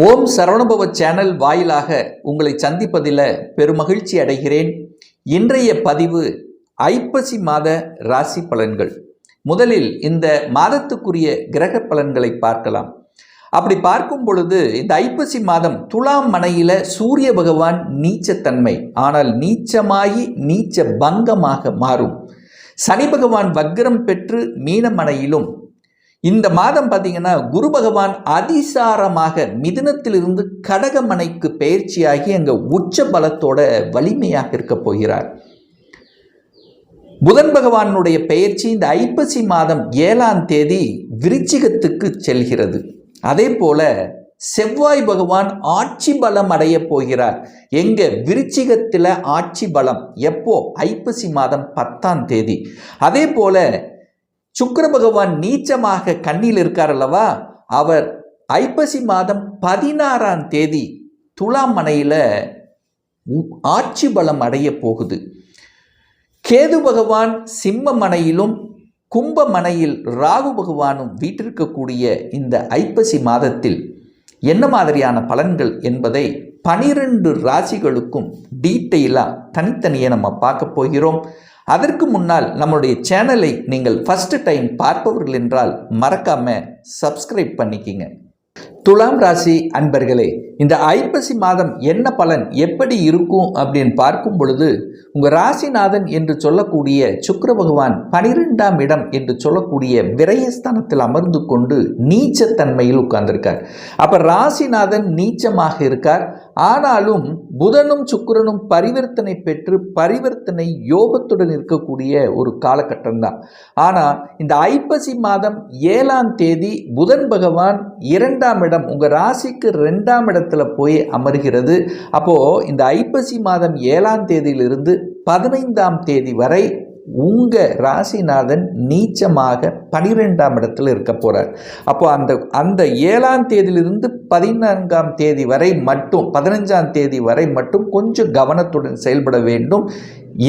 ஓம் Saravanabhava channel வாயிலாக உங்களை சந்திப்பதில் பெருமகிழ்ச்சி அடைகிறேன். இன்றைய பதிவு ஐப்பசி மாத ராசி பலன்கள். முதலில் இந்த மாதத்துக்குரிய கிரக பலன்களை பார்க்கலாம். அப்படி பார்க்கும் பொழுது இந்த ஐப்பசி மாதம் துலாம் மனையில் சூரிய பகவான் நீச்சத்தன்மை. ஆனால் நீச்சமாகி நீச்ச பங்கமாக மாறும். சனி பகவான் வக்ரம் பெற்று மீனமனையிலும் இந்த மாதம் பார்த்தீங்கன்னா குரு பகவான் அதிசாரமாக மிதுனத்திலிருந்து கடகமனைக்கு பயிற்சியாகி அங்கே உச்ச பலத்தோட வலிமையாக இருக்க போகிறார். புதன் பகவானுடைய பெயர்ச்சி இந்த ஐப்பசி மாதம் ஏழாம் தேதி விருச்சிகத்துக்கு செல்கிறது. அதே போல செவ்வாய் பகவான் ஆட்சி பலம் அடைய போகிறார். எங்க விருச்சிகத்தில் ஆட்சி பலம் எப்போ? ஐப்பசி மாதம் பத்தாம் தேதி. அதே போல சுக்கர பகவான் நீச்சமாக கண்ணில் இருக்கார் அல்லவா? அவர் ஐப்பசி மாதம் பதினாறாம் தேதி துலாம் மனையில் ஆட்சி பலம் அடைய போகுது. கேது பகவான் சிம்ம மனையிலும் கும்ப மனையில் ராகு பகவானும் வீட்டிருக்கக்கூடிய இந்த ஐப்பசி மாதத்தில் என்ன மாதிரியான பலன்கள் என்பதை பனிரெண்டு ராசிகளுக்கும் டீட்டெயிலாக தனித்தனியே நம்ம பார்க்க போகிறோம். அதற்கு முன்னால் நம்மளுடைய சேனலை நீங்கள் ஃபஸ்ட்டு டைம் பார்ப்பவர்கள் என்றால் மறக்காமல் சப்ஸ்கிரைப் பண்ணிக்கிங்க. துலாம் ராசி அன்பர்களே இந்த ஐப்பசி மாதம் என்ன பலன் எப்படி இருக்கும் அப்படின்னு பார்க்கும் பொழுது உங்கள் ராசிநாதன் என்று சொல்லக்கூடிய சுக்கர பகவான் பனிரெண்டாம் இடம் என்று சொல்லக்கூடிய விரயஸ்தானத்தில் அமர்ந்து கொண்டு நீச்சத்தன்மையில் உட்கார்ந்திருக்கார். அப்போ ராசிநாதன் நீச்சமாக இருக்கார். ஆனாலும் புதனும் சுக்கரனும் பரிவர்த்தனை பெற்று பரிவர்த்தனை யோகத்துடன் இருக்கக்கூடிய ஒரு காலகட்டம் தான் ஆனால் இந்த ஐப்பசி மாதம் ஏழாம் தேதி புதன் பகவான் இரண்டாம் இடம் உங்கள் ராசிக்கு ரெண்டாம் இடத்துல போய் அமர்கிறது. அப்போது இந்த ஐப்பசி மாதம் ஏழாம் தேதியிலிருந்து பதினைந்தாம் தேதி வரை உங்கள் ராசிநாதன் நீச்சமாக பனிரெண்டாம் இடத்துல இருக்க போகிறார் அப்போ அந்த அந்த ஏழாம் தேதியிலிருந்து பதினான்காம் தேதி வரை மட்டும் பதினஞ்சாம் தேதி வரை மட்டும் கொஞ்சம் கவனத்துடன் செயல்பட வேண்டும்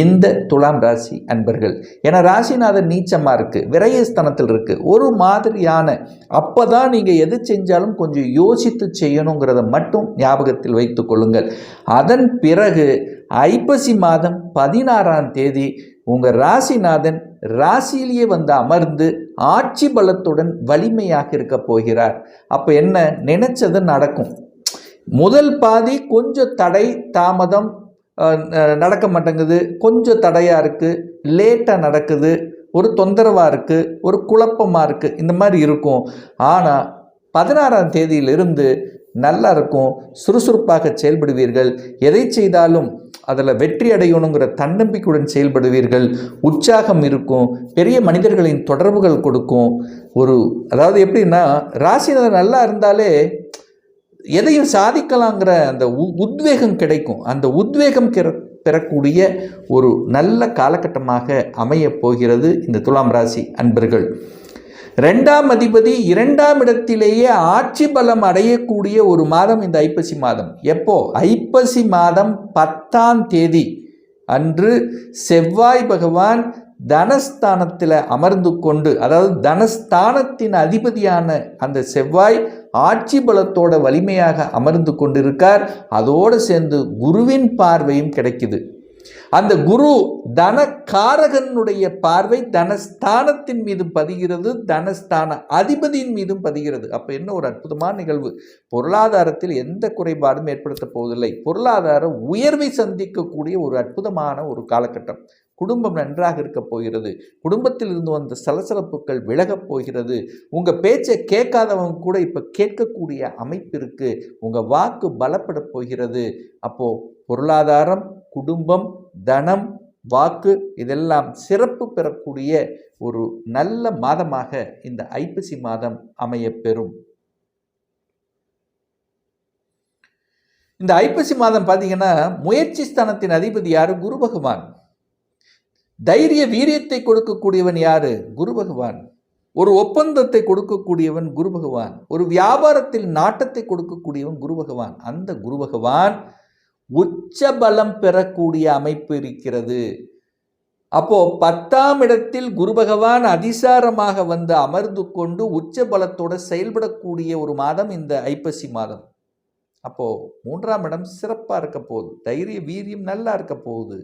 இந்த துலாம் ராசி அன்பர்கள். ஏன்னா ராசிநாதன் நீச்சமாக இருக்குது விரயஸ்தனத்தில் இருக்குது ஒரு மாதிரியான அப்போ தான் நீங்கள் எது செஞ்சாலும் கொஞ்சம் யோசித்து செய்யணுங்கிறத மட்டும் ஞாபகத்தில் வைத்து கொள்ளுங்கள். அதன் பிறகு ஐப்பசி மாதம் பதினாறாம் தேதி உங்கள் ராசிநாதன் ராசியிலேயே வந்து அமர்ந்து ஆட்சி பலத்துடன் வலிமையாக இருக்க போகிறார். அப்போ என்ன? நினைச்சது நடக்கும். முதல் பாதி கொஞ்சம் தடை தாமதம் நடக்க மாட்டேங்குது. கொஞ்சம் தடையாக இருக்குது லேட்டாக நடக்குது. ஒரு தொந்தரவாக இருக்குது ஒரு குழப்பமாக இருக்குது இந்த மாதிரி இருக்கும். ஆனால் பதினாறாம் தேதியிலிருந்து நல்லா இருக்கும் சுறுசுறுப்பாக செயல்படுவீர்கள். எதை செய்தாலும் அதில் வெற்றி அடையணுங்கிற தன்னம்பிக்கையுடன் செயல்படுவீர்கள். உற்சாகம் இருக்கும் பெரிய மனிதர்களின் தொடர்புகள் கொடுக்கும். ஒரு அதாவது எப்படின்னா ராசினர் நல்லா இருந்தாலே எதையும் சாதிக்கலாங்கிற அந்த உத்வேகம் கிடைக்கும். அந்த உத்வேகம் பெறக்கூடிய ஒரு நல்ல காலகட்டமாக அமையப் போகிறது இந்த துலாம் ராசி அன்பர்கள். ரெண்டாம் அதிபதி இரண்டாம் இடத்திலேயே ஆட்சி பலம் அடையக்கூடிய ஒரு மாதம் இந்த ஐப்பசி மாதம். எப்போ? ஐப்பசி மாதம் பத்தாம் தேதி. அன்று செவ்வாய் பகவான் தனஸ்தானத்தில் அமர்ந்து கொண்டு அதாவது தனஸ்தானத்தின் அதிபதியான அந்த செவ்வாய் ஆட்சி பலத்தோட வலிமையாக அமர்ந்து கொண்டிருக்கார். அதோடு சேர்ந்து குருவின் பார்வையும் கிடைக்குது. அந்த குரு தனக்காரகனுடைய பார்வை தனஸ்தானத்தின் மீதும் பதிகிறது தனஸ்தான அதிபதியின் மீதும் பதிகிறது. அப்போ என்ன ஒரு அற்புதமான நிகழ்வு? பொருளாதாரத்தில் எந்த குறைபாடும் ஏற்படுத்த போவதில்லை. பொருளாதார உயர்வை சந்திக்கக்கூடிய ஒரு அற்புதமான ஒரு காலகட்டம். குடும்பம் நன்றாக இருக்க போகிறது. குடும்பத்தில் இருந்து வந்த சலசலப்புகள் விலகப் போகிறது. உங்கள் பேச்சை கேட்காதவங்க கூட இப்போ கேட்கக்கூடிய அமைப்பு இருக்குது உங்கள் வாக்கு பலப்பட போகிறது. அப்போது பொருளாதாரம் குடும்பம் தனம் வாக்கு இதெல்லாம் சிறப்பு பெறக்கூடிய ஒரு நல்ல மாதமாக இந்த ஐப்பசி மாதம் அமைய பெறும் இந்த ஐப்பசி மாதம் பார்த்தீங்கன்னா முயற்சி ஸ்தானத்தின் அதிபதி யாரு? குரு பகவான். தைரிய வீரியத்தை கொடுக்கக்கூடியவன் யாரு? குரு பகவான். ஒரு ஒப்பந்தத்தை கொடுக்கக்கூடியவன் குரு பகவான். ஒரு வியாபாரத்தில் நாட்டத்தை கொடுக்கக்கூடியவன் குரு பகவான். அந்த குரு பகவான் உச்ச பலம் பெறக்கூடிய அமைப்பு இருக்கிறது. அப்போ பத்தாம் இடத்தில் குரு பகவான் அதிசாரமாக வந்து அமர்ந்து கொண்டு உச்ச பலத்தோட செயல்படக்கூடிய ஒரு மாதம் இந்த ஐப்பசி மாதம். அப்போது மூன்றாம் இடம் சிறப்பாக இருக்க போகுது. தைரிய வீரியம் நல்லா இருக்க போகுது.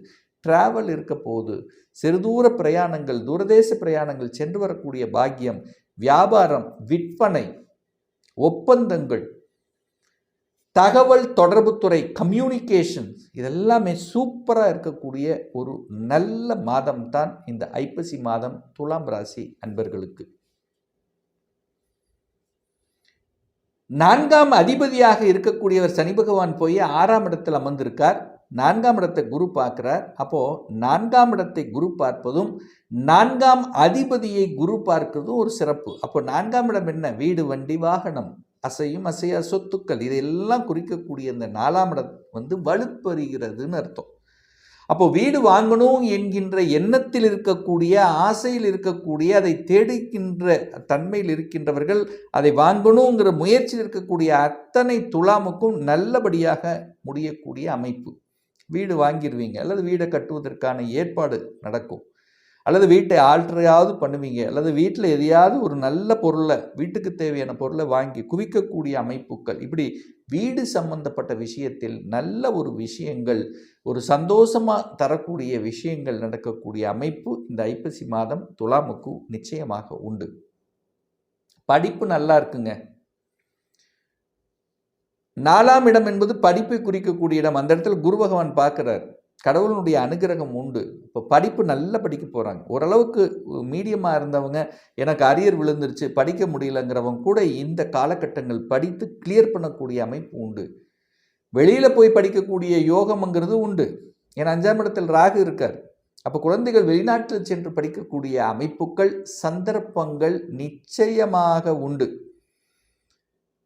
டிராவல் இருக்க போகுது. சிறுதூர பிரயாணங்கள் தூரதேச பிரயாணங்கள் சென்று வரக்கூடிய பாக்கியம் வியாபாரம் விற்பனை ஒப்பந்தங்கள் தகவல் தொடர்புத்துறை கம்யூனிகேஷன்ஸ் இதெல்லாமே சூப்பராக இருக்கக்கூடிய ஒரு நல்ல மாதம் தான் இந்த ஐப்பசி மாதம் துலாம் ராசி அன்பர்களுக்கு. நான்காம் அதிபதியாக இருக்கக்கூடியவர் சனி பகவான் போய் ஆறாம் இடத்தில் அமர்ந்திருக்கார். நான்காம் இடத்தை குரு பார்க்கிறார். அப்போ நான்காம் இடத்தை குரு பார்ப்பதும் நான்காம் அதிபதியை குரு பார்க்கிறதும் ஒரு சிறப்பு. அப்போ நான்காம் இடம் என்ன? வீடு வண்டி வாகனம். அசையும் அசையா சொத்துக்கள். இதையெல்லாம் குறிக்கக்கூடிய இந்த நாலாம் இடம் வந்து வலுப்பெறுகிறதுன்னு அர்த்தம். அப்போ வீடு வாங்கணும் என்கின்ற எண்ணத்தில் இருக்கக்கூடிய ஆசையில் இருக்கக்கூடிய அதை தேடுகின்ற தன்மையில் இருக்கின்றவர்கள் அதை வாங்கணுங்கிற முயற்சியில் இருக்கக்கூடிய அத்தனை துலாமுக்கும் நல்லபடியாக முடியக்கூடிய அமைப்பு. வீடு வாங்கிடுவீங்க அல்லது வீடை கட்டுவதற்கான ஏற்பாடு நடக்கும். அல்லது வீட்டை ஆல்ட்ரையாவது பண்ணுவீங்க. அல்லது வீட்டில் எதையாவது ஒரு நல்ல பொருளை வீட்டுக்கு தேவையான பொருளை வாங்கி குவிக்கக்கூடிய அமைப்புகள். இப்படி வீடு சம்பந்தப்பட்ட விஷயத்தில் நல்ல ஒரு விஷயங்கள் ஒரு சந்தோஷமாக தரக்கூடிய விஷயங்கள் நடக்கக்கூடிய அமைப்பு இந்த ஐப்பசி மாதம் துலாமுக்கு நிச்சயமாக உண்டு. படிப்பு நல்லா இருக்குங்க. நாலாம் இடம் என்பது படிப்பை குறிக்கக்கூடிய இடம். அந்த இடத்துல குரு பகவான் பார்க்குறார். கடவுளுடைய அனுகிரகம் உண்டு. இப்போ படிப்பு நல்லா படிக்க போகிறாங்க ஓரளவுக்கு மீடியமாக இருந்தவங்க எனக்கு அரியர் விழுந்துருச்சு படிக்க முடியலங்கிறவங்க கூட இந்த காலகட்டங்கள் படித்து கிளியர் பண்ணக்கூடிய அமைப்பு உண்டு. வெளியில் போய் படிக்கக்கூடிய யோகம்ங்கிறது உண்டு. ஏன்னா அஞ்சாம் இடத்தில் ராகு இருக்கார். அப்போ குழந்தைகள் வெளிநாட்டில் சென்று படிக்கக்கூடிய அமைப்புகள் சந்தர்ப்பங்கள் நிச்சயமாக உண்டு.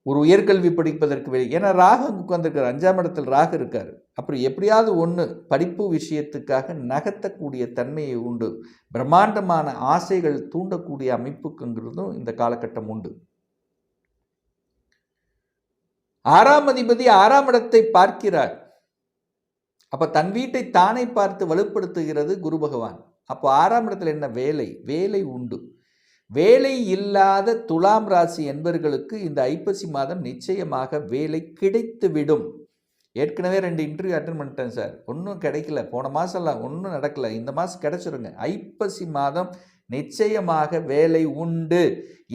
ஒரு உயர்கல்வி படிப்பதற்கு வெளியே ஏன்னா ராகு அங்கே உட்காந்துருக்கார் அஞ்சாம் இடத்தில் ராகு இருக்கார். அப்புறம் எப்படியாவது ஒன்று படிப்பு விஷயத்துக்காக நகர்த்தக்கூடிய தன்மையை உண்டு. பிரம்மாண்டமான ஆசைகள் தூண்டக்கூடிய அமைப்புக்குங்கிறதும் இந்த காலகட்டம் உண்டு. ஆறாம் அதிபதி ஆறாம் இடத்தை பார்க்கிறார். அப்போ தன் வீட்டை தானே பார்த்து வலுப்படுத்துகிறது குரு பகவான். அப்போ ஆறாம் இடத்துல என்ன? வேலை வேலை உண்டு. வேலை இல்லாத துலாம் ராசி என்பவர்களுக்கு இந்த ஐப்பசி மாதம் நிச்சயமாக வேலை கிடைத்துவிடும். ஏற்கனவே ரெண்டு இன்டர்வியூ அட்டன் பண்ணிட்டேன் சார் ஒன்றும் கிடைக்கல. போன மாதம்லாம் ஒன்றும் நடக்கல. இந்த மாதம் கிடச்சிருங்க. ஐப்பசி மாதம் நிச்சயமாக வேலை உண்டு.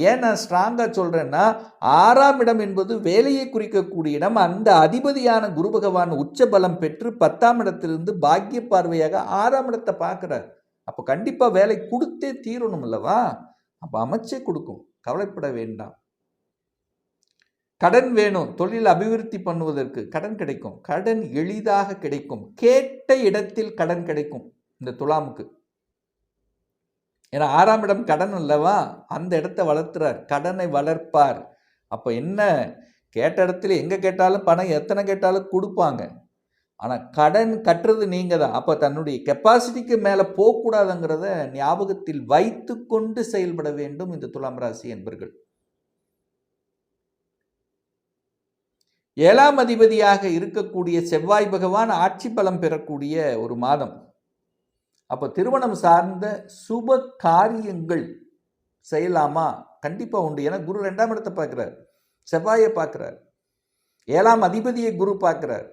ஏன் நான் ஸ்ட்ராங்காக சொல்கிறேன்னா ஆறாம் இடம் என்பது வேலையை குறிக்கக்கூடிய இடம். அந்த அதிபதியான குரு பகவான் உச்ச பலம் பெற்று பத்தாம் இடத்திலிருந்து பாக்கிய பார்வையாக ஆறாம் இடத்தை பார்க்குறார். அப்போ கண்டிப்பாக வேலை கொடுத்தே தீரணும் அல்லவா? அப்போ அமைச்சே கொடுக்கும். கவலைப்பட வேண்டாம். கடன் வேணும். தொழில் அபிவிருத்தி பண்ணுவதற்கு கடன் கிடைக்கும். கடன் எளிதாக கிடைக்கும். கேட்ட இடத்தில் கடன் கிடைக்கும். இந்த துலாமுக்கு. ஏன்னா ஆறாம் இடம் கடன் அல்லவா? அந்த இடத்த வளர்த்துறார். கடனை வளர்ப்பார். அப்போ என்ன? கேட்ட இடத்துல எங்கே கேட்டாலும் பணம் எத்தனை கேட்டாலும் கொடுப்பாங்க. ஆனால் கடன் கட்டுறது நீங்கள் தான் அப்போ தன்னுடைய கெப்பாசிட்டிக்கு மேலே போகக்கூடாதுங்கிறத ஞாபகத்தில் வைத்து கொண்டு செயல்பட வேண்டும் இந்த துலாம் ராசி என்பர்கள். ஏழாம் அதிபதியாக இருக்கக்கூடிய செவ்வாய் பகவான் ஆட்சி பலம் பெறக்கூடிய ஒரு மாதம். அப்போ திருமணம் சார்ந்த சுப காரியங்கள் செய்யலாமா? கண்டிப்பாக உண்டு. ஏன்னா குரு ரெண்டாம் இடத்தை பார்க்குறார். செவ்வாயை பார்க்குறார். ஏழாம் அதிபதியை குரு பார்க்குறார்.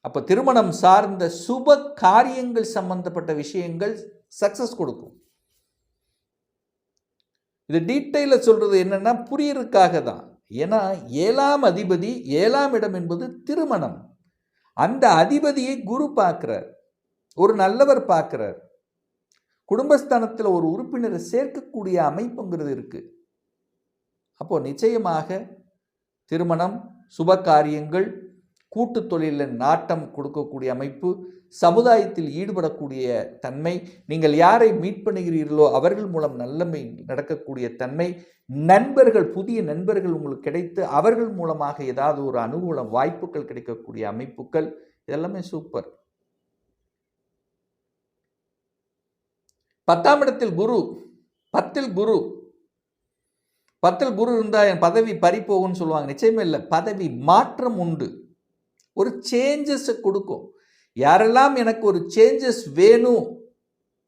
அப்போ திருமணம் சார்ந்த சுப காரியங்கள் சம்பந்தப்பட்ட விஷயங்கள் சக்சஸ் கொடுக்கும். இது டீட்டெயிலில் சொல்கிறது என்னென்னா புரியறதுக்காக தான். ஏன்னா ஏழாம் அதிபதி ஏழாம் இடம் என்பது திருமணம். அந்த அதிபதியை குரு பார்க்கிறார். ஒரு நல்லவர் பார்க்கிறார். குடும்பஸ்தானத்தில் ஒரு உறுப்பினரை சேர்க்கக்கூடிய அமைப்புங்கிறது இருக்கு. அப்போ நிச்சயமாக திருமணம் சுப காரியங்கள் கூட்டு தொழிலில் நாட்டம் கொடுக்கக்கூடிய அமைப்பு சமுதாயத்தில் ஈடுபடக்கூடிய தன்மை நீங்கள் யாரை மீட் பண்ணுகிறீர்களோ அவர்கள் மூலம் நல்லமை நடக்கக்கூடிய தன்மை நண்பர்கள் புதிய நண்பர்கள் உங்களுக்கு கிடைத்து அவர்கள் மூலமாக ஏதாவது ஒரு அனுகூல வாய்ப்புகள் கிடைக்கக்கூடிய அமைப்புகள் இதெல்லாமே சூப்பர் பத்தாம் இடத்தில் குரு பத்தில் குரு. பத்தில் குரு இருந்தால் என் பதவி பறி போகும்னு சொல்லுவாங்க. நிச்சயமே இல்லை பதவி மாற்றம் உண்டு. ஒரு சேஞ்சஸை கொடுக்கும். யாரெல்லாம் எனக்கு ஒரு சேஞ்சஸ் வேணும்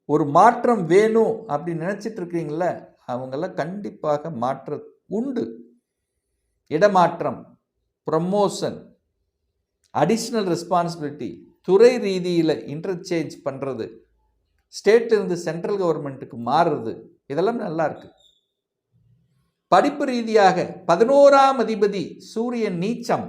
ஒரு மாற்றம் வேணும் அப்படின்னு நினச்சிட்டு இருக்கிறீங்கள அவங்கெல்லாம் கண்டிப்பாக மாற்ற உண்டு. இடமாற்றம் ப்ரமோஷன் அடிஷ்னல் ரெஸ்பான்சிபிலிட்டி துறை ரீதியில் இன்டர்சேஞ்ச் பண்ணுறது ஸ்டேட்லேருந்து சென்ட்ரல் கவர்மெண்ட்டுக்கு மாறுறது இதெல்லாம் நல்லா இருக்குது படிப்பு ரீதியாக பதினோராம் அதிபதி சூரியன் நீச்சம்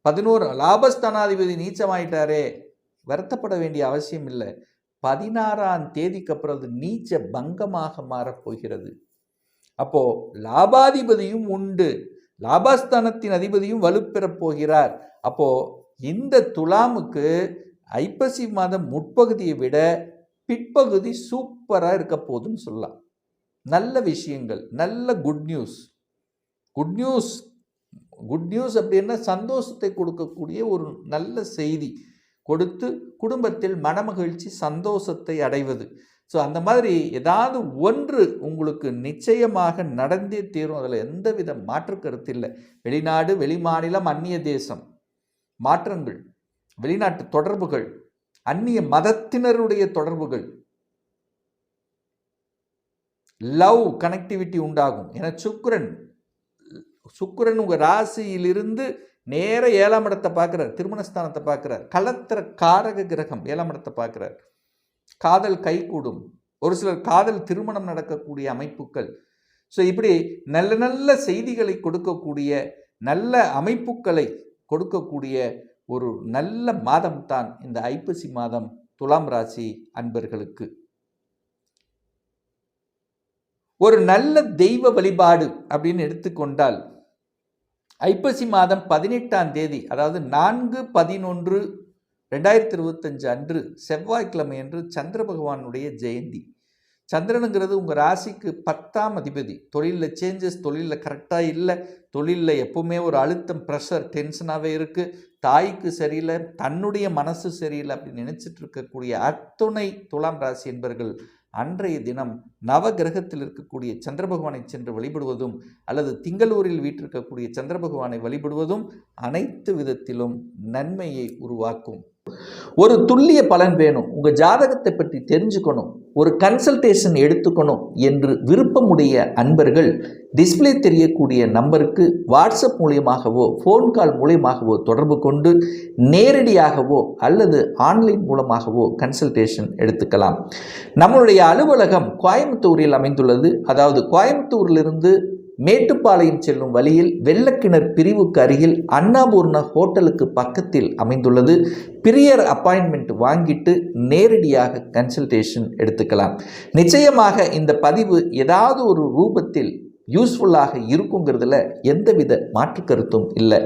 பதினோரு லாபஸ்தானாதிபதி நீச்சமாயிட்டாரே. வருத்தப்பட வேண்டிய அவசியம் இல்லை. பதினாறாம் தேதிக்கு அப்புறம் அது நீச்ச பங்கமாக மாறப்போகிறது அப்போ லாபாதிபதியும் உண்டு. லாபஸ்தானத்தின் அதிபதியும் வலுப்பெறப் போகிறார். அப்போ இந்த துலாமுக்கு ஐப்பசி மாதம் முற்பகுதியை விட பிற்பகுதி சூப்பராக இருக்க போதுன்னு சொல்லலாம். நல்ல விஷயங்கள் நல்ல good news good news good news அப்படின்னா சந்தோஷத்தை கொடுக்கக்கூடிய ஒரு நல்ல செய்தி. கொடுத்து குடும்பத்தில் மனமகிழ்ச்சி சந்தோஷத்தை அடைவது. ஸோ அந்த மாதிரி ஏதாவது ஒன்று உங்களுக்கு நிச்சயமாக நடந்தே தீரும். அதில் எந்தவித மாற்று கருத்து இல்லை. வெளிநாடு வெளிமாநிலம் அந்நிய தேசம். மாற்றங்கள் வெளிநாட்டு தொடர்புகள் அந்நிய மதத்தினருடைய தொடர்புகள். லவ் கனெக்டிவிட்டி உண்டாகும். என சுக்கரன் சுக்கிரன் உங்கள் ராசியிலிருந்து நேர ஏழாம் இடத்தை பார்க்குறார் திருமணஸ்தானத்தை பார்க்குறார் கலத்திர காரக கிரகம் ஏழாம் இடத்தை பார்க்குறார். காதல் கைகூடும். ஒரு சிலர் காதல் திருமணம் நடக்கக்கூடிய அமைப்புகள். ஸோ இப்படி நல்ல நல்ல செய்திகளை கொடுக்கக்கூடிய நல்ல அமைப்புகளை கொடுக்கக்கூடிய ஒரு நல்ல மாதம் தான் இந்த ஐப்பசி மாதம் துலாம் ராசி அன்பர்களுக்கு. ஒரு நல்ல தெய்வ வழிபாடு அப்படின்னு எடுத்துக்கொண்டால் ஐப்பசி மாதம் பதினெட்டாம் தேதி அதாவது நான்கு பதினொன்று ரெண்டாயிரத்தி இருபத்தஞ்சு அன்று செவ்வாய்க்கிழமை அன்று சந்திர பகவானுடைய ஜெயந்தி. சந்திரனுங்கிறது உங்கள் ராசிக்கு பத்தாம் அதிபதி. தொழிலில் சேஞ்சஸ் தொழிலில் கரெக்டாக இல்லை. தொழிலில் எப்போவுமே ஒரு அழுத்தம் ப்ரெஷர் டென்ஷனாகவே இருக்குது தாய்க்கு சரியில்லை தன்னுடைய மனசு சரியில்லை அப்படின்னு நினச்சிட்டு இருக்கக்கூடிய அத்துணை துலாம் ராசி என்பர்கள் அன்றைய தினம் நவ கிரகத்தில் இருக்கக்கூடிய சந்திர பகவானை சென்று வழிபடுவதும் அல்லது திங்களூரில் வீற்றிருக்கக்கூடிய சந்திர பகவானை வழிபடுவதும் அனைத்து விதத்திலும் நன்மையை உருவாக்கும். ஒரு துல்லிய பலன் வேணும். உங்கள் ஜாதகத்தை பற்றி தெரிஞ்சுக்கணும். ஒரு கன்சல்டேஷன் எடுத்துக்கணும் என்று விருப்பமுடைய அன்பர்கள் டிஸ்ப்ளே தெரியக்கூடிய நம்பருக்கு வாட்ஸ்அப் மூலியமாகவோ ஃபோன் கால் மூலியமாகவோ தொடர்பு கொண்டு நேரடியாகவோ அல்லது ஆன்லைன் மூலமாகவோ கன்சல்டேஷன் எடுத்துக்கலாம். நம்மளுடைய அலுவலகம் கோயம்புத்தூரில் அமைந்துள்ளது. அதாவது கோயம்புத்தூரிலிருந்து மேட்டுப்பாளையம் செல்லும் வழியில் வெள்ளக்கிணர் பிரிவுக்கு அருகில் அன்னபூர்ண ஹோட்டலுக்கு பக்கத்தில் அமைந்துள்ளது. பிரியர் அப்பாயின்மெண்ட் வாங்கிட்டு நேரடியாக கன்சல்டேஷன் எடுத்துக்கலாம். நிச்சயமாக இந்த பதிவு ஏதாவது ஒரு ரூபத்தில் யூஸ்ஃபுல்லாக இருக்குங்கிறதுல எந்தவித மாற்று கருத்தும் இல்லை.